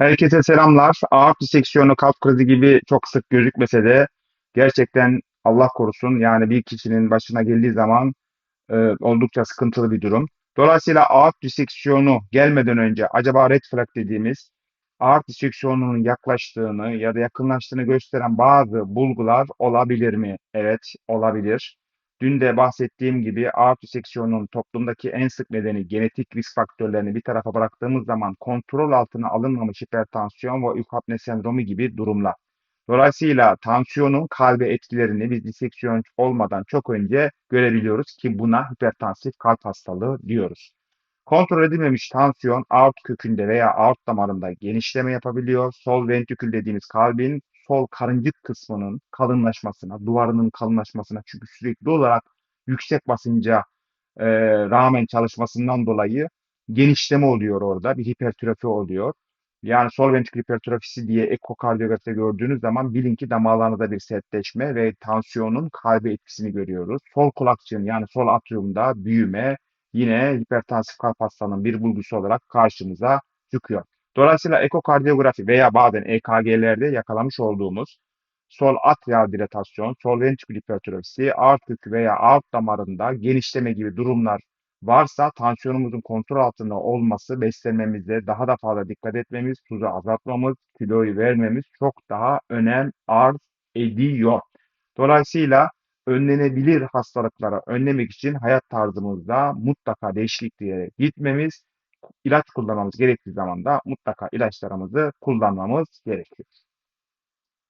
Herkese selamlar. Aort diseksiyonu, kalp krizi gibi çok sık gözükmese de gerçekten Allah korusun yani bir kişinin başına geldiği zaman e, oldukça sıkıntılı bir durum. Dolayısıyla aort diseksiyonu gelmeden önce acaba red flag dediğimiz aort diseksiyonunun yaklaştığını ya da yakınlaştığını gösteren bazı bulgular olabilir mi? Evet, olabilir. Dün de bahsettiğim gibi aort diseksiyonunun toplumdaki en sık nedeni genetik risk faktörlerini bir tarafa bıraktığımız zaman kontrol altına alınmamış hipertansiyon ve uyku apne sendromu gibi durumlar. Dolayısıyla tansiyonun kalbe etkilerini biz diseksiyon olmadan çok önce görebiliyoruz ki buna hipertansif kalp hastalığı diyoruz. Kontrol edilmemiş tansiyon aort kökünde veya aort damarında genişleme yapabiliyor. Sol ventrikül dediğimiz kalbin sol karıncık kısmının kalınlaşmasına, duvarının kalınlaşmasına çünkü sürekli olarak yüksek basınca e, rağmen çalışmasından dolayı genişleme oluyor orada. Bir hipertrofi oluyor. Yani sol ventrikül hipertrofisi diye ekokardiyografide gördüğünüz zaman bilin ki damarlarında bir sertleşme ve tansiyonun kalbe etkisini görüyoruz. Sol kulakçığın yani sol atriumda büyüme yine hipertansif kalp hastalığının bir bulgusu olarak karşımıza çıkıyor. Dolayısıyla ekokardiyografi veya bazen EKG'lerde yakalamış olduğumuz sol atrial dilatasyon, sol ventrikül hipertrofisi, aort kökü veya aort damarında genişleme gibi durumlar varsa tansiyonumuzun kontrol altında olması, beslenmemizde daha da fazla dikkat etmemiz, tuzu azaltmamız, kiloyu vermemiz çok daha önem arz ediyor. Dolayısıyla önlenebilir hastalıklara önlemek için hayat tarzımızda mutlaka değişikliklere gitmemiz, ilaç kullanmamız gerektiği zaman da mutlaka ilaçlarımızı kullanmamız gerekiyor.